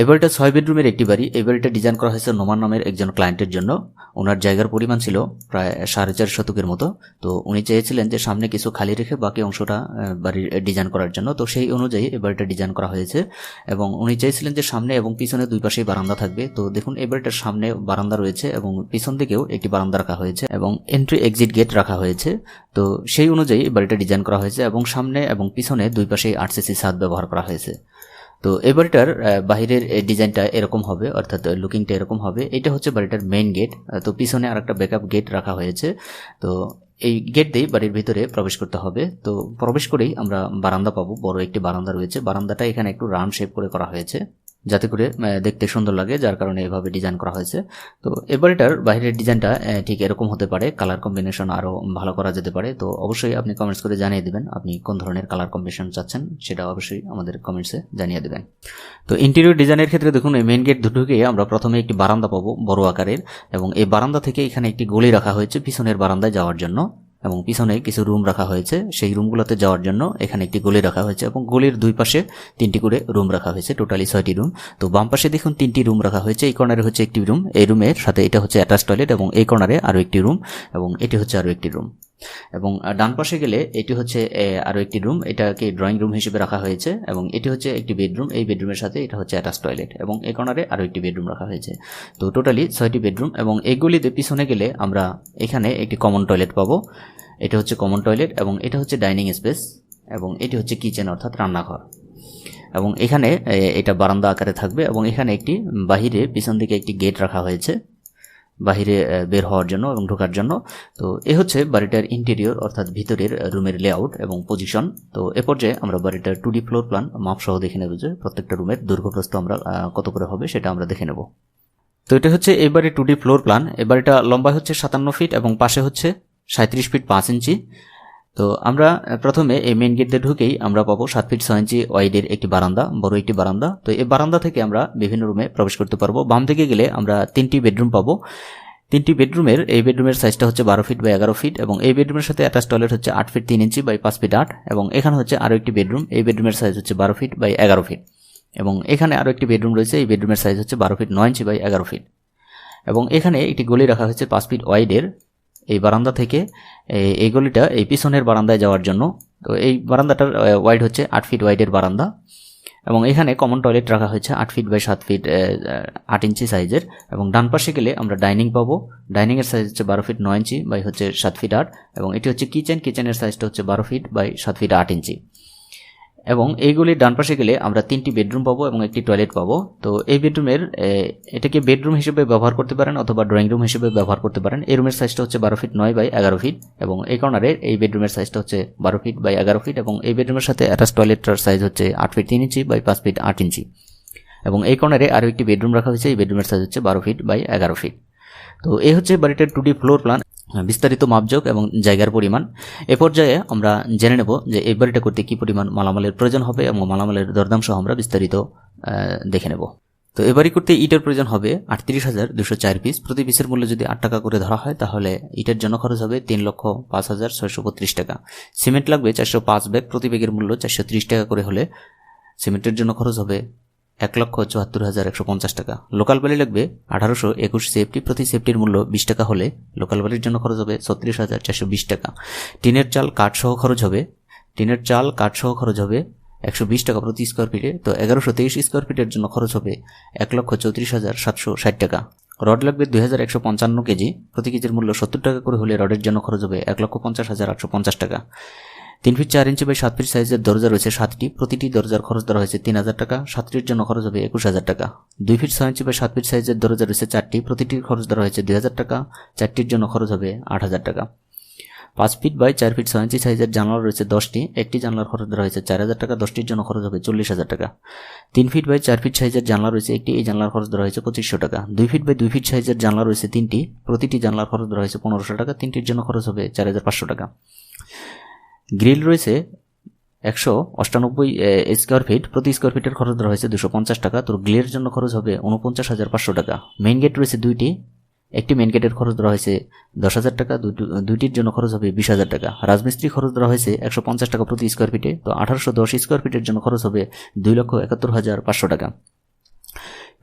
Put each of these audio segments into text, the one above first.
এই বাড়িটা ছয় বেডরুমের একটি বাড়ি। এই বাড়িটা ডিজাইন করা হয়েছে নোমান নামের একজন ক্লায়েন্টের জন্য। ওনার জায়গার পরিমাণ ছিল প্রায় সাড়ে চার শতকের মতো। তো উনি চেয়েছিলেন যে সামনে কিছু খালি রেখে বাকি অংশটা বাড়ির ডিজাইন করার জন্য। তো সেই অনুযায়ী এই বাড়িটা ডিজাইন করা হয়েছে এবং উনি চেয়েছিলেন যে সামনে এবং পিছনে দুই পাশেই বারান্দা থাকবে। তো দেখুন এই বাড়িটার সামনে বারান্দা রয়েছে এবং পিছন দিকেও একটি বারান্দা রাখা হয়েছে এবং এন্ট্রি এক্সিট গেট রাখা হয়েছে। তো সেই অনুযায়ী বাড়িটা ডিজাইন করা হয়েছে এবং সামনে এবং পিছনে দুই পাশেই আরসিসি ছাদ ব্যবহার করা হয়েছে। তো এই বাড়িটার বাহিরের ডিজাইনটা এরকম হবে, অর্থাৎ লুকিংটা এরকম হবে। এটা হচ্ছে বাড়িটার মেইন গেট তো পিছনে আর একটা ব্যাকআপ গেট রাখা হয়েছে। তো এই গেট দিয়ে বাড়ির ভিতরে প্রবেশ করতে হবে। তো প্রবেশ করেই আমরা বারান্দা পাবো। বড় একটি বারান্দা রয়েছে। বারান্দাটা এখানে একটু রাউন্ড শেপ করে করা হয়েছে। যাতে করে দেখতে সুন্দর লাগে, যার কারণে এভাবে ডিজাইন করা হয়েছে। তো এবার এটার বাইরের ডিজাইনটা ঠিক এরকম হতে পারে কালার কম্বিনেশন আরও ভালো করা যেতে পারে। তো অবশ্যই আপনি কমেন্টস করে জানিয়ে দেবেন, আপনি কোন ধরনের কালার কম্বিনেশন চাচ্ছেন, সেটা অবশ্যই আমাদের কমেন্টসে জানিয়ে দেবেন। তো ইন্টেরিয়র ডিজাইনের ক্ষেত্রে দেখুন, এই মেন গেট ঢুকে আমরা প্রথমে একটি বারান্দা পাবো, বড় আকারের, এবং এই বারান্দা থেকে এখানে একটি গলি রাখা হয়েছে পিছনের বারান্দায় যাওয়ার জন্য। এবং পিছনে কিছু রুম রাখা হয়েছে। সেই রুমগুলোতে যাওয়ার জন্য এখানে একটি গলি রাখা হয়েছে এবং গলির দুই পাশে তিনটি করে রুম রাখা হয়েছে, টোটালি ছয়টি রুম। তো বাম পাশে দেখুন তিনটি রুম রাখা হয়েছে, এই কর্নারে হচ্ছে একটি রুম, এই রুমের সাথে এটা হচ্ছে অ্যাটাচ টয়লেট এবং এই কর্নারে আরও একটি রুম এবং এটি হচ্ছে আরও একটি রুম। এবং ডান পাশে গেলে এটি হচ্ছে এ, আরও একটি রুম। এটাকে ড্রয়িং রুম হিসেবে রাখা হয়েছে এবং এটি হচ্ছে একটি বেডরুম। এই বেডরুমের সাথে এটা হচ্ছে অ্যাটাচ টয়লেট এবং এই কর্নারে আরও একটি বেডরুম রাখা হয়েছে। তো টোটালি ছয়টি বেডরুম এবং এগুলিতে পিছনে গেলে আমরা এখানে একটি কমন টয়লেট পাবো। এটা হচ্ছে কমন টয়লেট এবং এটা হচ্ছে ডাইনিং স্পেস এবং এটি হচ্ছে কিচেন অর্থাৎ রান্নাঘর। এবং এখানে এ, এটা বারান্দা আকারে থাকবে এবং এখানে একটি বাহিরে পিছন দিকে একটি গেট রাখা হয়েছে। বাহিরে বের হওয়ার জন্য এবং ঢোকার জন্য। তো এ হচ্ছে বাড়িটার ইন্টেরিয়র অর্থাৎ ভিতরের রুমের লেআউট এবং পজিশন তো এ পর্যায়ে আমরা বাড়িটার টু ডি ফ্লোর প্ল্যান মাপসহ দেখে নেব যে প্রত্যেকটা রুমের দৈর্ঘ্যপ্রস্থ আমরা কত করে হবে সেটা আমরা দেখে নেব। তো এটা হচ্ছে এবারে টু ডি ফ্লোর প্ল্যান এ বাড়িটা লম্বা হচ্ছে সাতান্ন ফিট এবং পাশে হচ্ছে সাঁত্রিশ ফিট পাঁচ ইঞ্চি। তো আমরা প্রথমে এই মেন গেট দিয়ে ঢুকেই আমরা পাবো সাত ফিট ছয় ইঞ্চি ওয়াইডের একটি বারান্দা, বড় একটি বারান্দা। তো এই বারান্দা থেকে আমরা বিভিন্ন রুমে প্রবেশ করতে পারব। বাম দিকে গেলে আমরা তিনটি বেডরুম পাবো। তিনটি বেডরুমের এই বেডরুমের সাইজটা হচ্ছে বারো ফিট বা এগারো ফিট এবং এই বেডরুমের সাথে অ্যাটাচ টয়লেট হচ্ছে আট ফিট তিন ইঞ্চি বাই পাঁচ ফিট আট এবং এখানে হচ্ছে আরও একটি বেডরুম এই বেডরুমের সাইজ হচ্ছে বারো ফিট বাই এগারো ফিট এবং এখানে আরও একটি বেডরুম রয়েছে। এই বেডরুমের সাইজ হচ্ছে বারো ফিট নয় ইঞ্চি বাই এগারো ফিট এবং এখানে একটি গলি রাখা হয়েছে পাঁচ ফিট ওয়াইডের এই বারান্দা থেকে এই- গলিটা এই পিছনের বারান্দায় যাওয়ার জন্য। তো এই বারান্দাটার ওয়াইড হচ্ছে আট ফিট ওয়াইডের বারান্দা। এবং এখানে কমন টয়লেট রাখা হয়েছে আট ফিট বাই সাত ফিট আট ইঞ্চি সাইজের এবং ডান পাশে গেলে আমরা ডাইনিং পাবো। ডাইনিংয়ের সাইজ হচ্ছে বারো ফিট নয় ইঞ্চি বাই হচ্ছে সাত ফিট আট। এবং এটি হচ্ছে কিচেন কিচেনের সাইজটা হচ্ছে বারো ফিট বাই সাত ফিট আট ইঞ্চি। এবং এইগুলির ডান পাশে গেলে আমরা তিনটি বেডরুম পাবো এবং একটি টয়লেট পাবো। তো এই বেডরুমের এটাকে বেডরুম হিসেবে ব্যবহার করতে পারেন অথবা ড্রয়িং রুম হিসেবে ব্যবহার করতে পারেন। এই রুমের সাইজটা হচ্ছে বারো ফিট নয় বাই এগারো ফিট এবং এই কর্নারের এই বেডরুমের সাইজটা হচ্ছে বারো ফিট বাই এগারো ফিট এবং এই বেডরুমের সাথে অ্যাটাচ টয়লেটটার সাইজ হচ্ছে আট ফিট তিন ইঞ্চি বাই পাঁচ ফিট আট ইঞ্চি এবং এই কর্নারে আরও একটি বেডরুম রাখা হয়েছে। এই বেডরুমের সাইজ হচ্ছে বারো ফিট বাই এগারো ফিট। তো এই হচ্ছে বাড়িটার টু ডি ফ্লোর প্ল্যান। বিস্তারিত মাপজোক এবং জায়গার পরিমাণ। এ পর্যায়ে আমরা জেনে নেব যে এই বাড়িটা করতে কী পরিমাণ মালামালের প্রয়োজন হবে এবং মালামালের দরদাম সহ আমরা বিস্তারিত দেখে নেব। তো এবারই করতে ইটের প্রয়োজন হবে আটত্রিশ হাজার দুশো চার পিস প্রতি পিসের মূল্য যদি আট টাকা করে ধরা হয়, তাহলে ইটের জন্য খরচ হবে তিন লক্ষ পাঁচ হাজার ছয়শো বত্রিশ টাকা। সিমেন্ট লাগবে চারশো পাঁচ ব্যাগ। প্রতি ব্যাগের মূল্য চারশো ত্রিশ টাকা করে হলে সিমেন্টের জন্য খরচ হবে এক লক্ষ চুয়াত্তর হাজার একশো পঞ্চাশ টাকা। লোকাল বালি লাগবে আঠারোশো একুশ সেফটি প্রতি সেফটির মূল্য বিশ টাকা হলে লোকাল বালির জন্য খরচ হবে ছত্রিশ হাজার চারশো বিশ টাকা। টিনের চাল কাঠ সহ খরচ হবে, টিনের চাল কাঠ সহ খরচ হবে একশো বিশ টাকা প্রতি স্কোয়ার ফিটে তো এগারোশো তেইশ স্কোয়ার ফিটের জন্য খরচ হবে এক লক্ষ চৌত্রিশ হাজার সাতশো ষাট টাকা। রড লাগবে দুই হাজার একশো পঞ্চান্ন কেজি, প্রতি কেজির মূল্য সত্তর টাকা করে হলে রডের জন্য খরচ হবে এক লক্ষ পঞ্চাশ হাজার আটশো পঞ্চাশ টাকা। তিন ফিট চার ইঞ্চি বাই সাত ফিট সাইজের দরজা রয়েছে সাতটি। প্রতিটি দরজার খরচ ধরা হয়েছে তিন হাজার টাকা। সাতটির জন্য খরচ হবে একুশ হাজার টাকা। দুই ফিট ছয় ইঞ্চি বাই সাত ফিট সাইজের দরজা রয়েছে চারটি। প্রতিটির খরচ ধরা হয়েছে দুই হাজার টাকা। চারটির জন্য খরচ হবে আট হাজার টাকা। পাঁচ ফিট বাই চার ফিট ছয় ইঞ্চি সাইজের জানলা রয়েছে দশটি। একটি জানলার খরচ ধরা হয়েছে চার হাজার টাকা। দশটির জন্য খরচ হবে চল্লিশ হাজার টাকা। তিন ফিট বাই চার ফিট সাইজের জানলা রয়েছে একটি। এই জানলার খরচ ধরা হয়েছে পঁচিশশো টাকা। দুই ফিট বাই দুই ফিট সাইজের জানলা রয়েছে তিনটি। প্রতিটি জানলার খরচ ধরা হয়েছে পনেরোশো টাকা। তিনটির জন্য খরচ হবে চার হাজার পাঁচশো টাকা। গ্রিল রয়েছে একশো অষ্টানব্বই স্কোয়ার ফিট প্রতি স্কোয়ার ফিটের খরচ ধরা হয়েছে দুশো পঞ্চাশ টাকা। তোর গ্রিলের জন্য খরচ হবে উনপঞ্চাশ হাজার পাঁচশো টাকা। মেইন গেট রয়েছে দুইটি। একটি মেন গেটের খরচ ধরা হয়েছে দশ হাজার টাকা। দুইটির জন্য খরচ হবে বিশ হাজার টাকা। রাজমিস্ত্রি খরচ ধরা হয়েছে একশো পঞ্চাশ টাকা প্রতি স্কোয়ার ফিটে তো আঠারোশো দশ স্কোয়ার ফিটের জন্য খরচ হবে দুই লক্ষ একাত্তর হাজার পাঁচশো টাকা।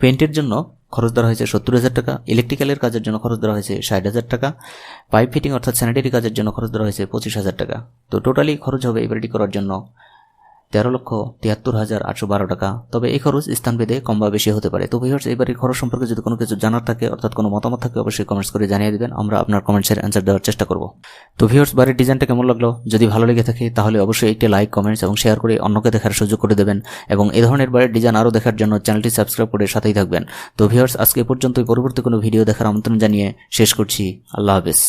পেন্টের জন্য খরচ দেওয়া হয়েছে সত্তর হাজার টাকা। ইলেকট্রিক্যালের কাজের জন্য খরচ দেওয়া হয়েছে ষাট হাজার টাকা। পাইপ ফিটিং অর্থাৎ স্যানিটারি কাজের জন্য খরচ দেওয়া হয়েছে পঁচিশ হাজার টাকা। তো টোটালি খরচ হবে এই করার জন্য। তেরো লক্ষ তিয়াত্তর হাজার আটশো বারো টাকা। তবে এই খরচ স্থান স্থানভেদে কম বা বেশি হতে পারে। তো ভিউয়ার্স এই বাড়ির খরচ সম্পর্কে যদি কোনো কিছু জানার থাকে, অর্থাৎ কোনো মতামত থাকে, অবশ্যই কমেন্টস করে জানিয়ে দেবেন। আমরা আপনার কমেন্টসের অ্যান্সার দেওয়ার চেষ্টা করব। তো ভিউয়ার্স বাড়ির ডিজাইনটা কেমন লাগল? যদি ভালো লেগে থাকে, তাহলে অবশ্যই একটি লাইক কমেন্টস এবং শেয়ার করে অন্যকে দেখার সুযোগ করে দেবেন। এবং এ ধরনের বাড়ির ডিজাইন আরও দেখার জন্য চ্যানেলটি সাবস্ক্রাইব করে সাথেই থাকবেন। তো ভিউয়ার্স আজকে এ পর্যন্তই। পরবর্তী কোনো ভিডিও দেখার আমন্ত্রণ জানিয়ে শেষ করছি। আল্লাহ হাফেজ।